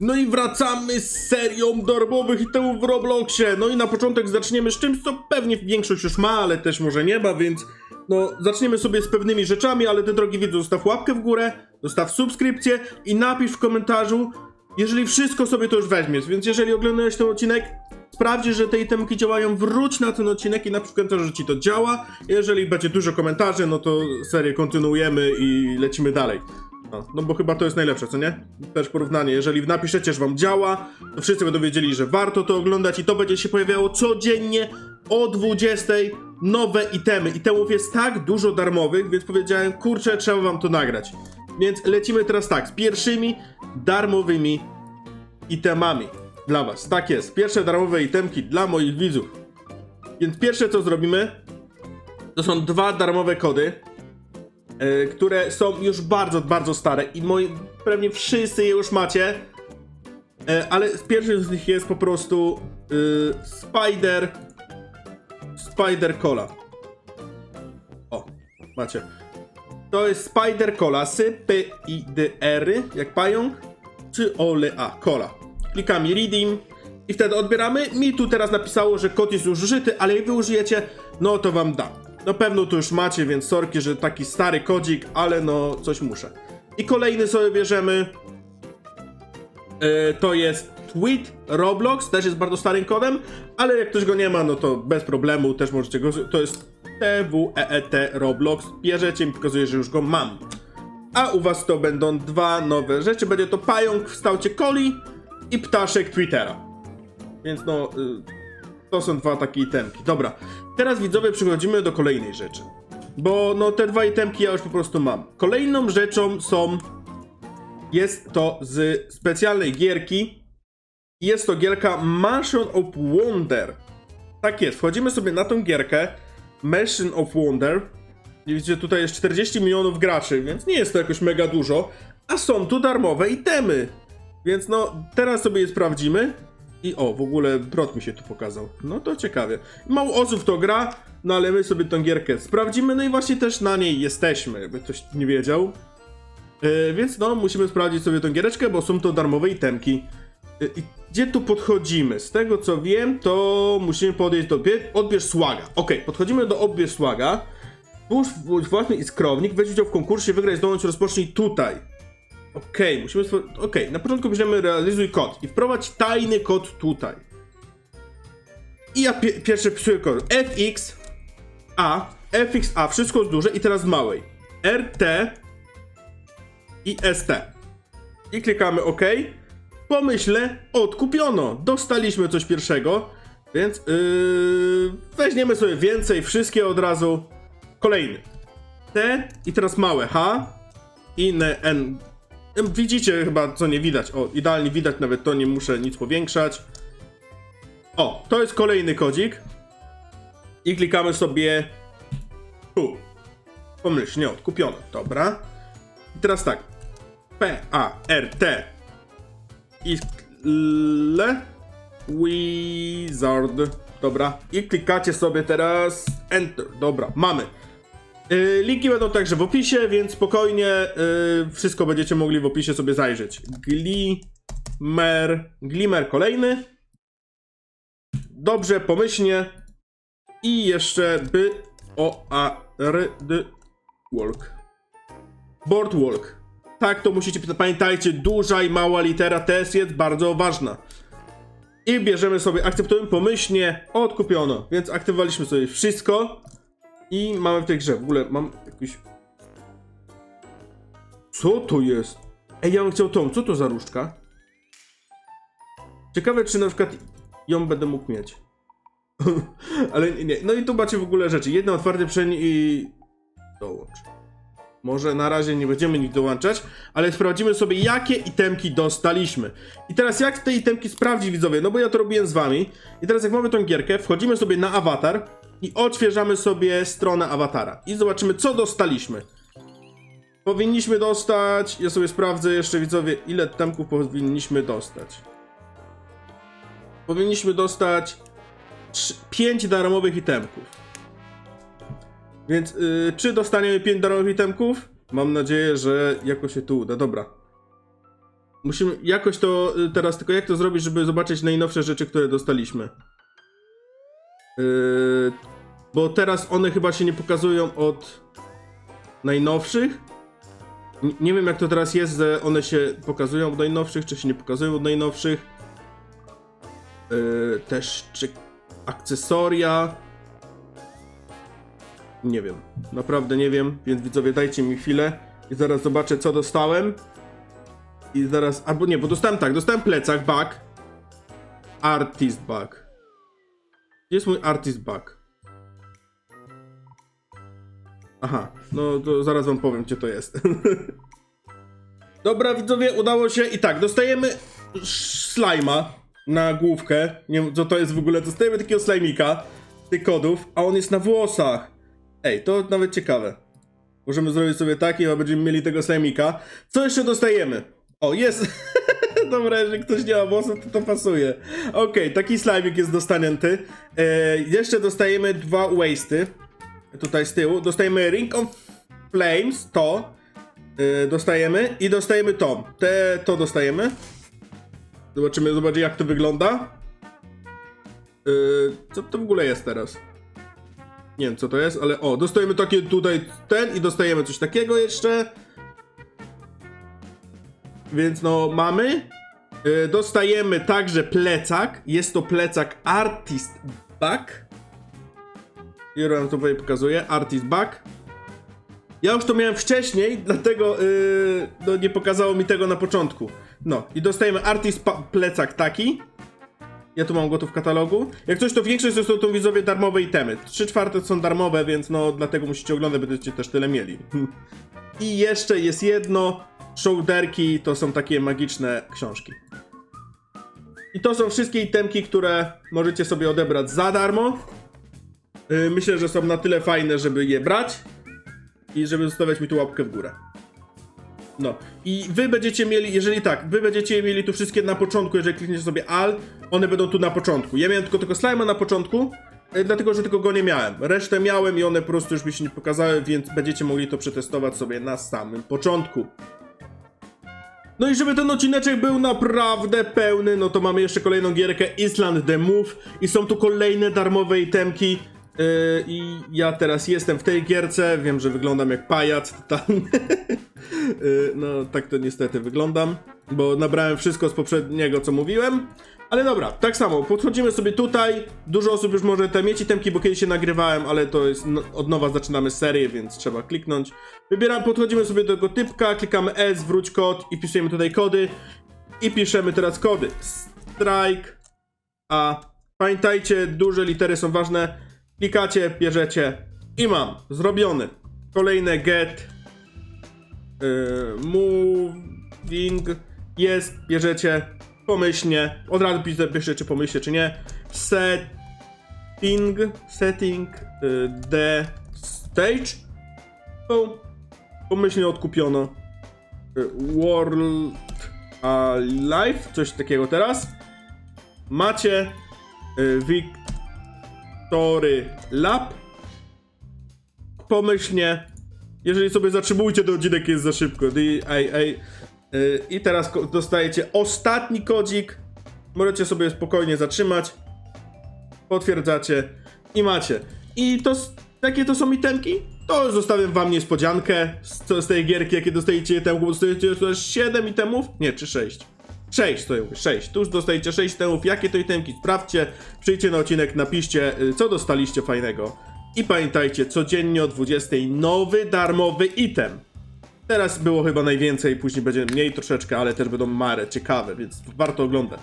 No i wracamy z serią darmowych itemów w Robloxie. No i na początek zaczniemy z czymś, co pewnie większość już ma, ale też może nie ma, więc no zaczniemy sobie z pewnymi rzeczami, ale ty drogi widzu, zostaw łapkę w górę, zostaw subskrypcję i napisz w komentarzu, jeżeli wszystko sobie to już weźmiesz. Więc jeżeli oglądałeś ten odcinek, sprawdź, że te itemki działają, wróć na ten odcinek i napisz w komentarzu, że ci to działa. Jeżeli będzie dużo komentarzy, no to serię kontynuujemy i lecimy dalej. No, no bo chyba to jest najlepsze, co nie? Też porównanie. Jeżeli napiszecie, że wam działa, to wszyscy będą wiedzieli, że warto to oglądać i to będzie się pojawiało codziennie o 20 nowe itemy. Itemów jest tak dużo darmowych, więc powiedziałem, kurczę, trzeba wam to nagrać. Więc lecimy teraz tak, z pierwszymi darmowymi itemami dla was. Tak jest, pierwsze darmowe itemki dla moich widzów. Więc pierwsze co zrobimy, to są dwa darmowe kody, które są już bardzo, bardzo stare i moi, pewnie wszyscy je już macie, e, ale pierwszy z nich jest po prostu e, Spider Spider Cola. O, macie. To jest Spider Cola, sy, p, i, d, r, jak pająk, czy ole, a, cola. Klikamy redeem i wtedy odbieramy. Mi tu teraz napisało, że kod jest już użyty, ale jak wy użyjecie, no to wam da. No pewno tu już macie, więc sorki, że taki stary kodzik, ale no coś muszę. I kolejny sobie bierzemy. E, to jest Tweet Roblox, też jest bardzo starym kodem, ale jak ktoś go nie ma, no to bez problemu, też możecie go. To jest TWEET Roblox. Bierzecie mi pokazuje, że już go mam. A u was to będą dwa nowe rzeczy. Będzie to pająk w stałcie coli i ptaszek Twittera. Więc no, y, to są dwa takie itemki. Dobra, teraz widzowie przechodzimy do kolejnej rzeczy. Bo no te dwa itemki ja już po prostu mam. Kolejną rzeczą są jest to z specjalnej gierki. Jest to gierka Mansion of Wonder. Tak jest, wchodzimy sobie na tą gierkę Mansion of Wonder. Widzicie, tutaj jest 40 milionów graczy, więc nie jest to jakoś mega dużo. A są tu darmowe itemy. Więc no, teraz sobie je sprawdzimy. I o, w ogóle brot mi się tu pokazał. No to ciekawie. Mało osób to gra, no ale my sobie tą gierkę sprawdzimy, no i właśnie też na niej jesteśmy, jakby ktoś nie wiedział. Yy, więc no, musimy sprawdzić sobie tą giereczkę, bo są to darmowe itemki. Yy, gdzie tu podchodzimy? Z tego co wiem, to musimy podejść do odbier odbierz słaga. Ok, podchodzimy do odbierz słaga. Twórz własny iskrownik, weź udział w konkursie, wygraj, zdobądź, rozpocznij tutaj. Okej, musimy. stwor- Okej, na początku bierzemy realizuj kod i wprowadź tajny kod tutaj. I ja pie pierwszy psuję kod. FX A, FX A, wszystko z duże i teraz z małej. RT i ST. I klikamy OK. Pomyślę, odkupiono. Dostaliśmy coś pierwszego, więc yy, weźmiemy sobie więcej, wszystkie od razu. Kolejny. T i teraz małe H. I N. Widzicie chyba, co nie widać. O, idealnie widać, nawet to nie muszę nic powiększać. O, to jest kolejny kodzik. I klikamy sobie tu. Pomyśl, nie odkupione. Dobra. I teraz tak. P, A, R, T. I L. Wizard. Dobra. I klikacie sobie teraz Enter. Dobra, mamy. Yy, linki będą także w opisie, więc spokojnie yy, wszystko będziecie mogli w opisie sobie zajrzeć. Glimmer. Glimmer kolejny. Dobrze, pomyślnie. I jeszcze by o a r d walk. Boardwalk. Tak, to musicie pamiętajcie, duża i mała litera też jest bardzo ważna. I bierzemy sobie, aktywujemy pomyślnie, odkupiono. Więc aktywowaliśmy sobie wszystko. I mamy w tej grze, w ogóle mam jakiś... Co to jest? Ej, ja bym chciał tą, co to za różdżka? Ciekawe, czy na przykład ją będę mógł mieć. Ale nie, nie, no i tu macie w ogóle rzeczy. Jedno otwarte przeń i... Dołącz. Może na razie nie będziemy nich dołączać, ale sprawdzimy sobie, jakie itemki dostaliśmy. I teraz jak te itemki sprawdzić, widzowie? No bo ja to robiłem z wami. I teraz jak mamy tą gierkę, wchodzimy sobie na awatar i odświeżamy sobie stronę awatara. I zobaczymy, co dostaliśmy. Powinniśmy dostać... Ja sobie sprawdzę jeszcze, widzowie, ile itemków powinniśmy dostać. Powinniśmy dostać 5 darmowych itemków. Więc yy, czy dostaniemy 5 darmowych itemków? Mam nadzieję, że jakoś się tu uda. Dobra. Musimy jakoś to y, teraz, tylko jak to zrobić, żeby zobaczyć najnowsze rzeczy, które dostaliśmy. Yy, bo teraz one chyba się nie pokazują od najnowszych. Nie wiem jak to teraz jest, że one się pokazują od najnowszych, czy się nie pokazują od najnowszych. Yy, też czy akcesoria. Nie wiem, naprawdę nie wiem, więc widzowie dajcie mi chwilę i zaraz zobaczę co dostałem. I zaraz, albo nie, bo dostałem tak, dostałem plecak, bag. Artist bag. Gdzie jest mój artist bag? Aha, no to zaraz wam powiem, gdzie to jest. Dobra, widzowie, udało się i tak, dostajemy slajma na główkę. Nie wiem, co to jest w ogóle. Dostajemy takiego slajmika, tych kodów, a on jest na włosach. Ej, to nawet ciekawe. Możemy zrobić sobie taki, a będziemy mieli tego slajmika. Co jeszcze dostajemy? O, jest! Dobra, jeżeli ktoś nie ma włosów, to to pasuje. Okej, taki slajmik jest dostanięty. E, jeszcze dostajemy dwa wasty. Tutaj z tyłu. Dostajemy Ring of Flames, to. E, dostajemy. I dostajemy to. Te, to dostajemy. Zobaczymy, zobaczymy jak to wygląda. E, co to w ogóle jest teraz? Nie wiem co to jest, ale o, dostajemy takie tutaj ten i dostajemy coś takiego jeszcze. Więc no, mamy. Y, Dostajemy także plecak. Jest to plecak Artist Back. Wam to tutaj pokazuję. Artist Back. Ja już to miałem wcześniej, dlatego yy, no, nie pokazało mi tego na początku. No, i dostajemy Artist plecak taki. Ja tu mam go tu w katalogu. Jak coś, to większość to są to widzowie darmowe itemy. Trzy czwarte są darmowe, więc no dlatego musicie oglądać, będziecie też tyle mieli. I jeszcze jest jedno. Shoulderki to są takie magiczne książki. I to są wszystkie itemki, które możecie sobie odebrać za darmo. Yy, Myślę, że są na tyle fajne, żeby je brać. I żeby zostawiać mi tu łapkę w górę. No. I wy będziecie mieli, jeżeli tak, wy będziecie mieli tu wszystkie na początku, jeżeli klikniecie sobie AL, one będą tu na początku. Ja miałem tylko tego slima na początku, e, dlatego że tylko go nie miałem. Resztę miałem i one po prostu już mi się nie pokazały, więc będziecie mogli to przetestować sobie na samym początku. No i żeby ten odcineczek był naprawdę pełny, no to mamy jeszcze kolejną gierkę Island The Move i są tu kolejne darmowe itemki. Yy, I ja teraz jestem w tej gierce, wiem, że wyglądam jak pajac. Yy, no tak to niestety wyglądam, bo nabrałem wszystko z poprzedniego, co mówiłem. Ale dobra, tak samo, podchodzimy sobie tutaj, dużo osób już może te mieć itemki, bo kiedyś się nagrywałem, ale to jest, no, od nowa zaczynamy serię, więc trzeba kliknąć. Wybieramy, podchodzimy sobie do tego typka, klikamy S, wróć kod i wpisujemy tutaj kody. I piszemy teraz kody. Strike, A. Pamiętajcie, duże litery są ważne. Klikacie, bierzecie i mam. Zrobiony. Kolejne get. Yy, moving. Jest, bierzecie pomyślnie. Od razu piszecie, czy pomyślcie, czy nie. Setting. Setting. Yy, the stage. Pomyślnie odkupiono. Y, World Alive, coś takiego teraz. Macie y, Victory Lab. Pomyślnie, jeżeli sobie zatrzymujcie, to odcinek jest za szybko. I, ej. Y, I teraz dostajecie ostatni kodzik. Możecie sobie spokojnie zatrzymać. Potwierdzacie i macie. I to takie to są itemki? To zostawiam wam niespodziankę z, z tej gierki, jakie dostajecie itemów. Dostajecie już 7 itemów? Nie, czy 6? 6 to mówię, 6. Tu już dostajecie 6 itemów. Jakie to itemki? Sprawdźcie, przyjdźcie na odcinek, napiszcie, y, co dostaliście fajnego. I pamiętajcie, codziennie o 20 nowy darmowy item. Teraz było chyba najwięcej, później będzie mniej troszeczkę, ale też będą mare ciekawe, więc warto oglądać.